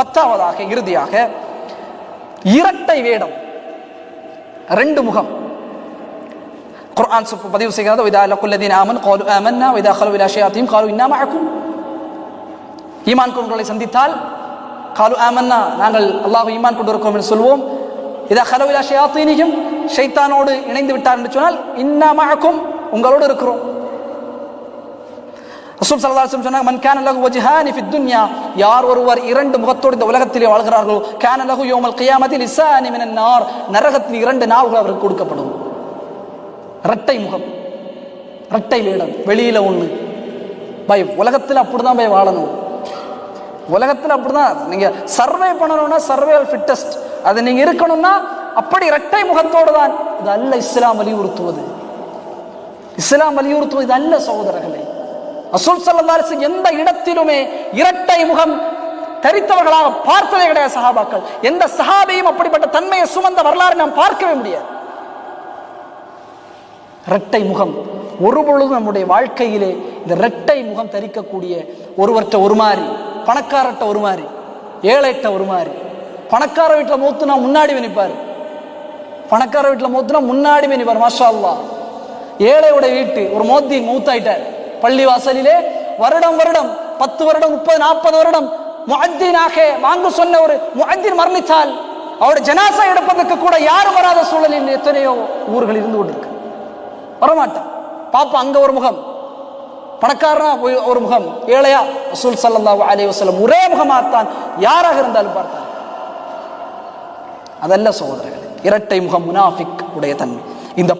பத்தாவதாக இறுதியாக இரட்டை வேடம் ரெண்டு முகம். குர்ஆன் பதிவு செய்கிறது இதா லக்குல்லதீன் ஆமன் காலு ஆமன்னா இதா கலு இலா ஷயாத்தீம் காலு இன்னா மஅக்கும் ஈமான் கொண்டவர்களை சந்தித்தால் காலு ஆமன்னா நாங்கள் அல்லாஹ் ஈமான் கொண்டு இருக்கிறோம் என்று சொல்வோம். இதா கலு இலா ஷயாத்தீனியும் ஷைத்தானோடு இணைந்து விட்டார் என்று சொன்னால் இன்னா மஅக்கும் உங்களோடு இருக்கிறோம். ரசூல் ஸல்லல்லாஹு சொன்னாங்க மன் கேன லகு வஜிஹானி ஃபித் துன்யா யார் ஒருவர் இரண்டு முகத்தோடு இந்த உலகத்திலே வாழ்கிறார்களோ கேன லகு யோமல் கியாமத்தி லிசானி மினன் நார் நரகத்தில் இரண்டு நாவுகள் அவருக்கு கொடுக்கப்படும் இரட்டை முகம் இரட்டை வேடம் வெளியில ஒண்ணு பை உலகத்தில் அப்படிதான் போய் வாழணும் உலகத்தில் அப்படிதான் நீங்க சர்வே பண்ணணும்னா சர்வே ஃபிட்டஸ்ட் அது நீங்க இருக்கணும்னா அப்படி இரட்டை முகத்தோடு தான் இது அல்ல இஸ்லாம் வலியுறுத்துவது இஸ்லாம் வலியுறுத்துவது இது அல்ல சகோதரர்களே அசுல் சல்லல்லாஹு எந்த இடத்திலுமே இரட்டை முகம் தரித்தவர்களாக பார்த்ததே கிடையாது சஹாபாக்கள். எந்த சஹாபியும் அப்படிப்பட்ட தன்மையை சுமந்த வரலாறு நாம் பார்க்கவே முடியாது. இரட்டை முகம். ஒரு பொழுதும் நம்முடைய வாழ்க்கையிலே இந்த இரட்டை முகம் தரிக்கக்கூடிய ஒருவர்கிட்ட ஒரு மாதிரி பணக்காரட்ட ஒரு மாதிரி ஏழைட்ட ஒரு மாதிரி பணக்கார வீட்டில் மூத்துனா முன்னாடி நிற்பார் பணக்கார வீட்டில் மூத்துனா முன்னாடி நிற்பார் மாஷா அல்லா ஏழையோட வீட்டு ஒரு மோத்தி மூத்தாயிட்டார் பள்ளி வாசலிலே வருடம் வருடம் பத்து வருடம் முப்பது நாற்பது வருடம் முஹத்தீனாக வாங்க சொன்ன ஒரு முஹத்தீன் மரணித்தால் அவருடைய ஜனாசா எடுப்பதற்கு கூட யாரும் வராத சூழலில் எத்தனையோ ஊர்கள் இருந்து கொண்டிருக்கு. வரமாட்டான் பாப்பா அங்க ஒரு முகம். பணக்காரனா ஒரு முகம். ஏழையா? ரசூல் ஸல்லல்லாஹு அலைஹி வஸல்லம் ஒரே முகமாகத்தான் யாராக இருந்தாலும் பார்த்தார். அதல்ல சகோதரர்களே இரட்டை முகம் முனாஃபிக் உடைய தன்மை. இந்த